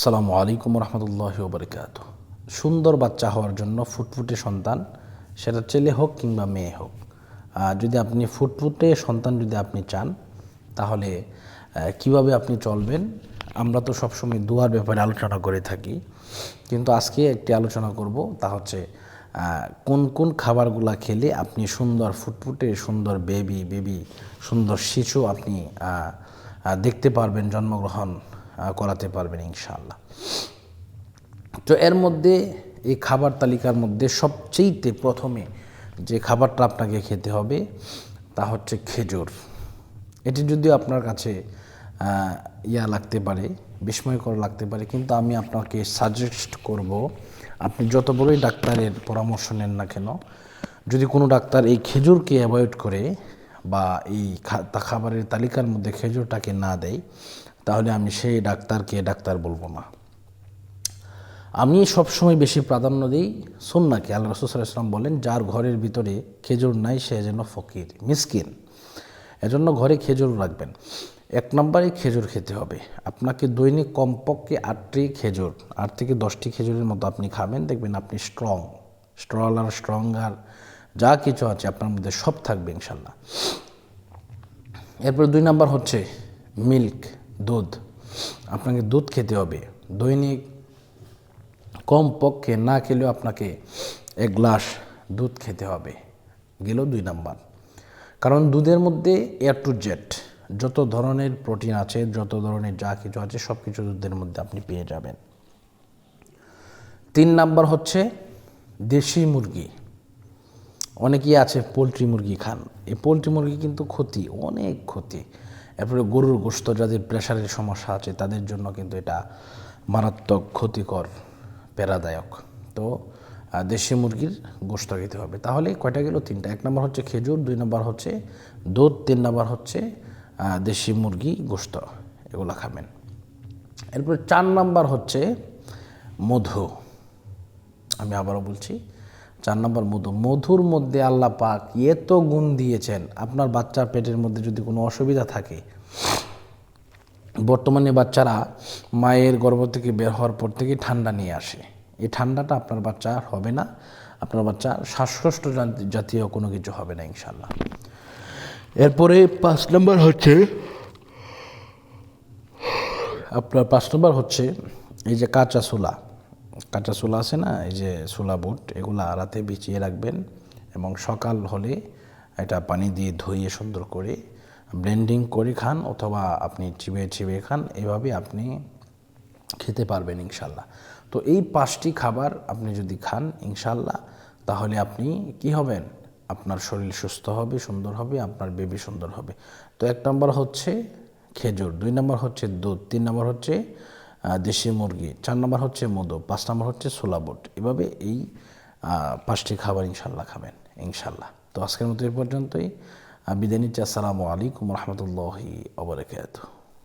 আসসালামু আলাইকুম রহমতুল্লাহ বরকাত সুন্দর বাচ্চা হওয়ার জন্য ফুটফুটে সন্তান, সেটা ছেলে হোক কিংবা মেয়ে হোক যদি আপনি ফুটফুটে সন্তান যদি আপনি চান, তাহলে কীভাবে আপনি চলবেন? আমরা তো সবসময় দুয়ার ব্যাপারে আলোচনা করে থাকি, কিন্তু আজকে একটি আলোচনা করব, তা হচ্ছে কোন কোন খাবারগুলা খেলে আপনি সুন্দর ফুটফুটে সুন্দর বেবি বেবি সুন্দর শিশু আপনি দেখতে পারবেন জন্মগ্রহণ করাতে পারবেন ইনশাআল্লাহ। তো এর মধ্যে এই খাবার তালিকার মধ্যে সবচেয়েতে প্রথমে যে খাবারটা আপনাকে খেতে হবে, তা হচ্ছে খেজুর। এটি যদিও আপনার কাছে ইয়া লাগতে পারে, বিস্ময়কর লাগতে পারে, কিন্তু আমি আপনাকে সাজেস্ট করব, আপনি যত বড়ই ডাক্তারের পরামর্শ নেন না কেন, যদি কোনো ডাক্তার এই খেজুরকে অ্যাভয়েড করে বা এই খাবারের তালিকার মধ্যে খেজুরটাকে না দেয় তাহলে আমি সেই ডাক্তারকে ডাক্তার বলব না আমি সবসময় বেশি প্রাধান্য দিই সুন্নাকে। আল্লাহ রসুলাম বলেন, যার ঘরের ভিতরে খেজুর নাই, সে যেন ফকির, মিসকিন। এজন্য ঘরে খেজুর রাখবেন। এক নম্বরে খেজুর খেতে হবে। আপনাকে দৈনিক কমপক্ষে আটটি খেজুর, আট থেকে দশটি খেজুরের মতো আপনি খাবেন। দেখবেন আপনি স্ট্রং স্ট্রলার স্ট্রঙ্গার যা কিছু আছে আপনার মধ্যে সব থাকবে ইনশাল্লাহ এরপর দুই নাম্বার হচ্ছে মিল্ক দুধ। আপনাকে দুধ খেতে হবে। দৈনিক কম পক্ষে না খেলেও আপনাকে এক গ্লাস দুধ খেতে হবে। গেল দুই নাম্বার। কারণ দুধের মধ্যে এয়ার টু জেট যত ধরনের প্রোটিন আছে, যত ধরনের যা কিছু আছে সব কিছু দুধের মধ্যে আপনি পেয়ে যাবেন। তিন নাম্বার হচ্ছে দেশি মুরগি। অনেকেই আছে পোলট্রি মুরগি খান। এই পোলট্রি মুরগি কিন্তু ক্ষতি, অনেক ক্ষতি। এরপরে গরুর গোস্ত যাদের প্রেশারের সমস্যা আছে, তাদের জন্য কিন্তু এটা মারাত্মক ক্ষতিকর, প্যারাদায়ক। তো দেশি মুরগির গোস্ত খেতে হবে। তাহলে কয়টা গেল? তিনটা। এক নম্বর হচ্ছে খেজুর, দুই নম্বর হচ্ছে দুধ, তিন নম্বর হচ্ছে দেশি মুরগি গোস্ত। এগুলো খাবেন। এরপরে চার নাম্বার হচ্ছে মধু। আমি আবারও বলছি চার নম্বর মধু। মধুর মধ্যে আল্লাহ পাক এত গুণ দিয়েছেন, আপনার বাচ্চার পেটের মধ্যে যদি কোনো অসুবিধা থাকে। বর্তমানে বাচ্চারা মায়ের গর্ভ থেকে বের হওয়ার পর থেকে ঠান্ডা নিয়ে আসে। এই ঠান্ডাটা আপনার বাচ্চা হবে না। আপনার বাচ্চা শ্বাসকষ্ট জাত- জাতীয় কোনো কিছু হবে না ইনশাল্লাহ এরপরে পাঁচ নম্বর হচ্ছে, আপনার পাঁচ নম্বর হচ্ছে এই যে কাঁচা ছোলা কাঁচা ছোলা আছে না, এই যে ছোলা বুট, এগুলা আড়াতে বিছিয়ে রাখবেন এবং সকাল হলে এটা পানি দিয়ে ধুইয়ে সুন্দর করে ব্লেন্ডিং করে খান অথবা আপনি চিবিয়ে চিবিয়ে খান, এভাবে আপনি খেতে পারবেন ইনশাল্লাহ। তো এই পাঁচটি খাবার আপনি যদি খান ইনশাল্লাহ, তাহলে আপনি কি হবেন? আপনার শরীর সুস্থ হবে, সুন্দর হবে, আপনার বেবি সুন্দর হবে। তো এক নম্বর হচ্ছে খেজুর, দুই নম্বর হচ্ছে দুধ, তিন নম্বর হচ্ছে দেশি মুরগি, চার নম্বর হচ্ছে মধু, পাঁচ নম্বর হচ্ছে ছোলা বুট। এভাবে এই পাঁচটি খাবার ইনশাল্লাহ খাবেন ইনশাল্লাহ তো আজকের মতো এই পর্যন্তই। বিদায় নিচ্ছি, আসসালামু আলাইকুম রহমতুল্লাহি আবরকাত